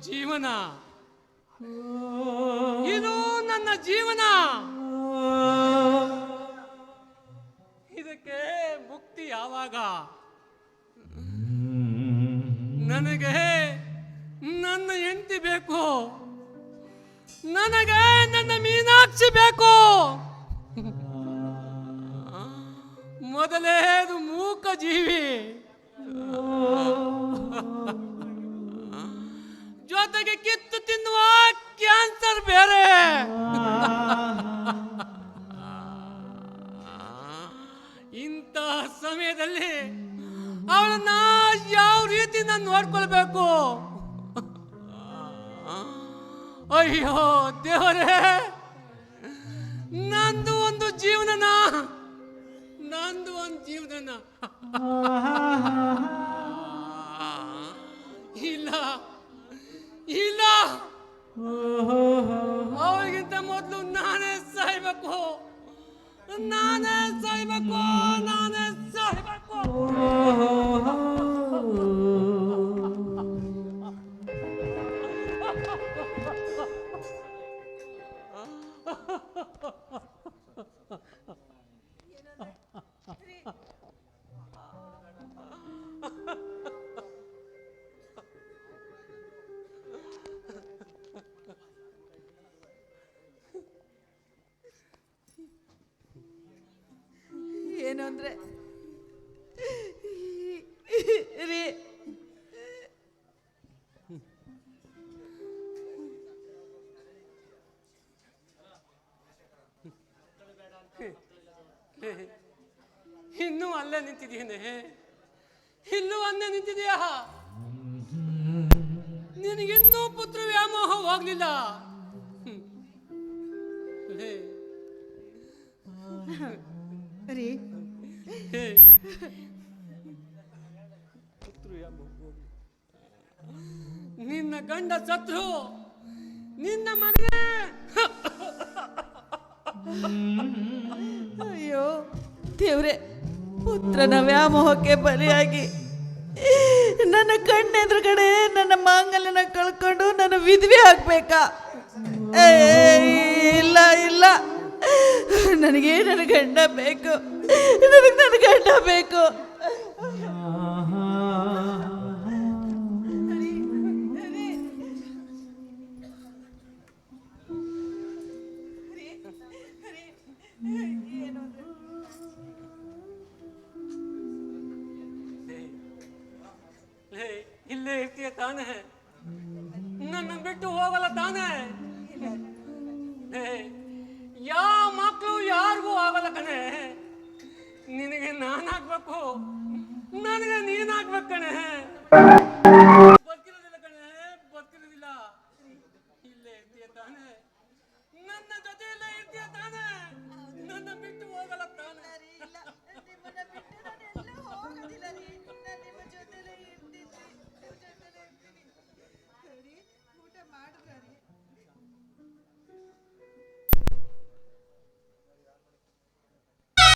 ಜೀವನ. ಇದು ನನ್ನ ಜೀವನ. ಇದಕ್ಕೆ ಮುಕ್ತಿ ಯಾವಾಗ? ನನಗೆ ನನ್ನ ಹೆಂಡತಿ ಬೇಕು. ನನಗೆ ನನ್ನ ಮೀನಾಕ್ಷಿ ಬೇಕು. ಜೊತೆಗೆ ಕಿತ್ತು ತಿನ್ನುವ ಕ್ಯಾನ್ಸರ್ ಬೇರೆ. ಇಂತಹ ಸಮಯದಲ್ಲಿ ಅವಳನ್ನ ಯಾವ ರೀತಿ ನಾನು ನೋಡ್ಕೊಳ್ಬೇಕು? ಅಯ್ಯೋ ದೇವರೇ ನಂದು ಒಂದು ಜೀವನನ ನಂದು ಒಂದು ಜೀವನನ. ಸಾಯ್ಬೇಕು ನಾನೇ ಸಾಯ್ಬೇಕು ನಾನೇ ಏನು ಅಂದ್ರೆ? ರೀ. ಇನ್ನೂ ಅಲ್ಲೇ ನಿಂತಿದ್ದೀನಿ ಇನ್ನೂ ಅಲ್ಲೇ ನಿಂತಿದೆಯಾ ನಿನಗಿನ್ನೂ ಪುತ್ರ ವ್ಯಾಮೋಹ ಹೋಗ್ಲಿಲ್ಲ ಹ್ಮ್. ಲೇ, ರೀ ನಿನ್ನ ಗಂಡ ಸತ್ರು ನಿನ್ನ ಮಗನೇ. ಅಯ್ಯೋ ದೇವ್ರೆ ಪುತ್ರನ ವ್ಯಾಮೋಹಕ್ಕೆ ಬಲಿಯಾಗಿ. ನನ್ನ ಕಣ್ಣೆದುರುಗಡೆ ನನ್ನ ಮಾಂಗಲ್ಯನ ಕಳ್ಕೊಂಡು ನನ್ನ ವಿಧವೆ ಆಗ್ಬೇಕಾ? ಏ, ನನಗೆ ನನ್ನ ಗಂಡ ಬೇಕು. ನನಗೆ ನನ್ನ ಗಂಡ ಬೇಕು. ಇಲ್ಲೇ ಇರ್ತೀಯ ತಾನೇ? ನನ್ನ ಬಿಟ್ಟು ಹೋಗಲ್ಲ ತಾನೇ? ಆಗ್ಬೇಕು ನನಗೆ ನೀನ್ ಹಾಕ್ಬೇಕು ಕಣೆ. ಬರ್ತಿರೋದಿಲ್ಲ ಕಣೆ ಬರ್ತಿರೋದಿಲ್ಲ ಇಲ್ಲೇ ಇದೆಯ ತಾನೆ? ನನ್ನ ಜೊತೆ ಇಲ್ಲ ಇದೆಯ ತಾನೆ? ನನ್ನ ಬಿಟ್ಟು ಹೋಗಲ್ಲ ತಾನೆ?